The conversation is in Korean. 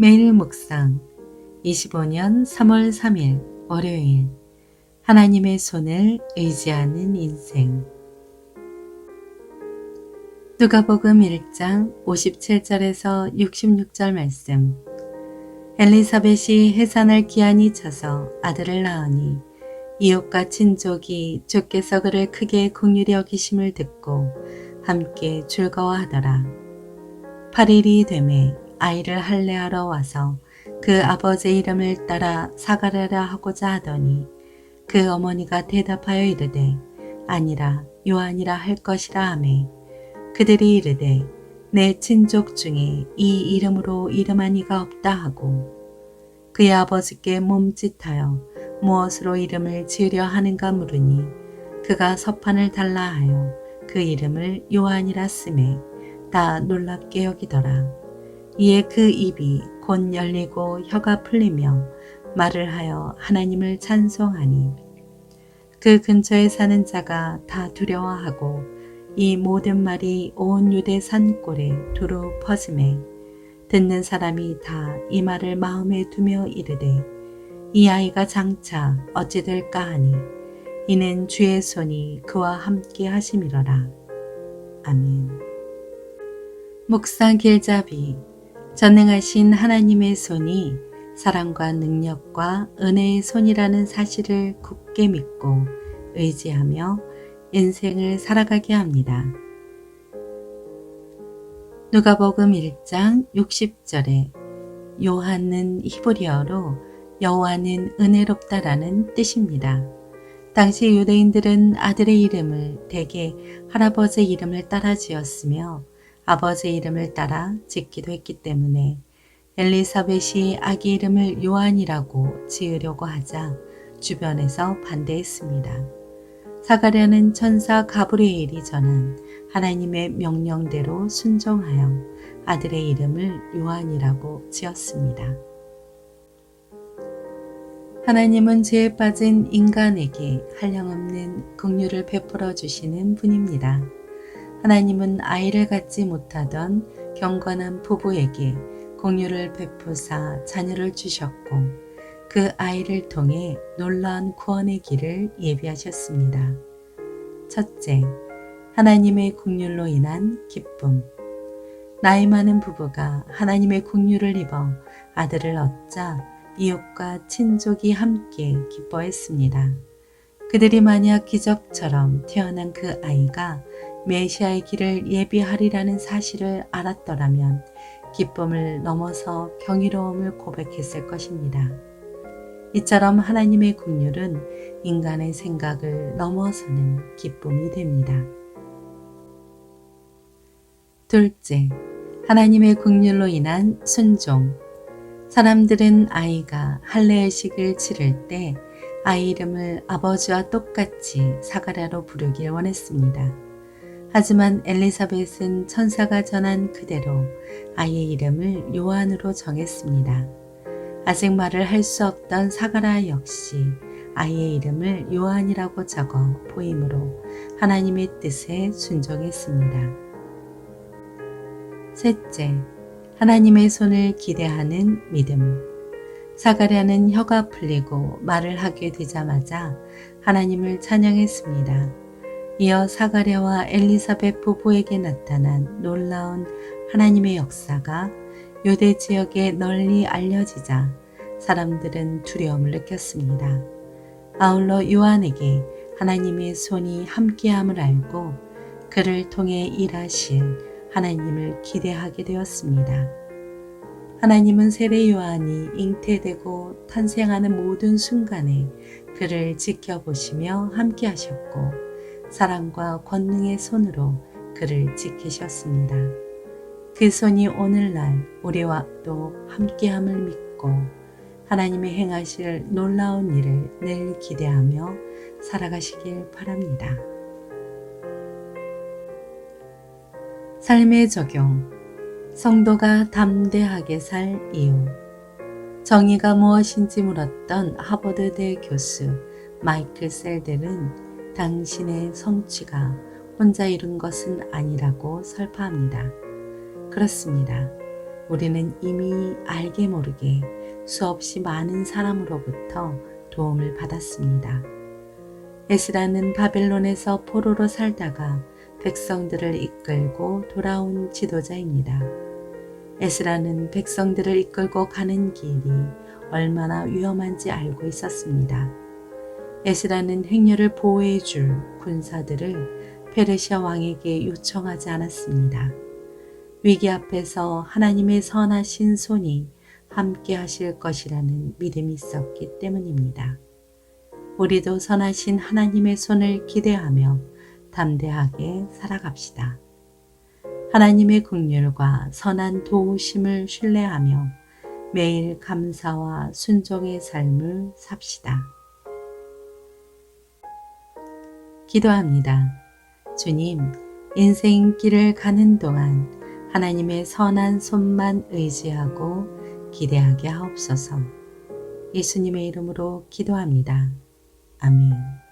매일 묵상 25년 3월 3일 월요일 하나님의 손을 의지하는 인생 누가복음 1장 57절에서 66절 말씀 엘리사벳이 해산을 기한이 차서 아들을 낳으니 이웃과 친족이 주께서 그를 크게 긍휼히 여기심을 듣고 함께 즐거워하더라. 8일이 되매 아이를 할례하러 와서 그 아버지 이름을 따라 사가랴라 하고자 하더니 그 어머니가 대답하여 이르되 아니라 요한이라 할 것이라 하매 그들이 이르되 내 친족 중에 이 이름으로 이름한 이가 없다 하고 그의 아버지께 몸짓하여 무엇으로 이름을 지으려 하는가 물으니 그가 서판을 달라 하여 그 이름을 요한이라 쓰매 다 놀랍게 여기더라. 이에 그 입이 곧 열리고 혀가 풀리며 말을 하여 하나님을 찬송하니 그 근처에 사는 자가 다 두려워하고 이 모든 말이 온 유대 산골에 두루 퍼짐에 듣는 사람이 다 이 말을 마음에 두며 이르되 이 아이가 장차 어찌 될까 하니 이는 주의 손이 그와 함께 하심이로라. 아멘. 묵상 길잡이 전능하신 하나님의 손이 사랑과 능력과 은혜의 손이라는 사실을 굳게 믿고 의지하며 인생을 살아가게 합니다. 누가복음 1장 60절에 요한은 히브리어로 여호와는 은혜롭다라는 뜻입니다. 당시 유대인들은 아들의 이름을 대개 할아버지 이름을 따라 지었으며 아버지 이름을 따라 짓기도 했기 때문에 엘리사벳이 아기 이름을 요한이라고 지으려고 하자 주변에서 반대했습니다. 사가랴는 천사 가브리엘이 전한 하나님의 명령대로 순종하여 아들의 이름을 요한이라고 지었습니다. 하나님은 죄에 빠진 인간에게 한량없는 긍휼을 베풀어 주시는 분입니다. 하나님은 아이를 갖지 못하던 경건한 부부에게 공유를 베푸사 자녀를 주셨고 그 아이를 통해 놀라운 구원의 길을 예비하셨습니다. 첫째, 하나님의 국률로 인한 기쁨. 나이 많은 부부가 하나님의 국률을 입어 아들을 얻자 이웃과 친족이 함께 기뻐했습니다. 그들이 만약 기적처럼 태어난 그 아이가 메시아의 길을 예비하리라는 사실을 알았더라면 기쁨을 넘어서 경이로움을 고백했을 것입니다. 이처럼 하나님의 국률은 인간의 생각을 넘어서는 기쁨이 됩니다. 둘째, 하나님의 국률로 인한 순종. 사람들은 아이가 할례의식을 치를 때 아이 이름을 아버지와 똑같이 사가랴로 부르길 원했습니다. 하지만 엘리사벳은 천사가 전한 그대로 아이의 이름을 요한으로 정했습니다. 아직 말을 할 수 없던 사가라 역시 아이의 이름을 요한이라고 적어 보임으로 하나님의 뜻에 순종했습니다. 셋째, 하나님의 손을 기대하는 믿음. 사가랴는 혀가 풀리고 말을 하게 되자마자 하나님을 찬양했습니다. 이어 사가랴와 엘리사벳 부부에게 나타난 놀라운 하나님의 역사가 유대 지역에 널리 알려지자 사람들은 두려움을 느꼈습니다. 아울러 요한에게 하나님의 손이 함께함을 알고 그를 통해 일하실 하나님을 기대하게 되었습니다. 하나님은 세례 요한이 잉태되고 탄생하는 모든 순간에 그를 지켜보시며 함께하셨고 사랑과 권능의 손으로 그를 지키셨습니다. 그 손이 오늘날 우리와 또 함께함을 믿고 하나님의 행하실 놀라운 일을 늘 기대하며 살아가시길 바랍니다. 삶의 적용 성도가 담대하게 살 이유 정의가 무엇인지 물었던 하버드대 교수 마이클 셀델은 당신의 성취가 혼자 이룬 것은 아니라고 설파합니다. 그렇습니다. 우리는 이미 알게 모르게 수없이 많은 사람으로부터 도움을 받았습니다. 에스라는 바벨론에서 포로로 살다가 백성들을 이끌고 돌아온 지도자입니다. 에스라는 백성들을 이끌고 가는 길이 얼마나 위험한지 알고 있었습니다. 에스라는 행렬을 보호해 줄 군사들을 페르시아 왕에게 요청하지 않았습니다. 위기 앞에서 하나님의 선하신 손이 함께 하실 것이라는 믿음이 있었기 때문입니다. 우리도 선하신 하나님의 손을 기대하며 담대하게 살아갑시다. 하나님의 국률과 선한 도우심을 신뢰하며 매일 감사와 순종의 삶을 삽시다. 기도합니다. 주님, 인생 길을 가는 동안 하나님의 선한 손만 의지하고 기대하게 하옵소서. 예수님의 이름으로 기도합니다. 아멘.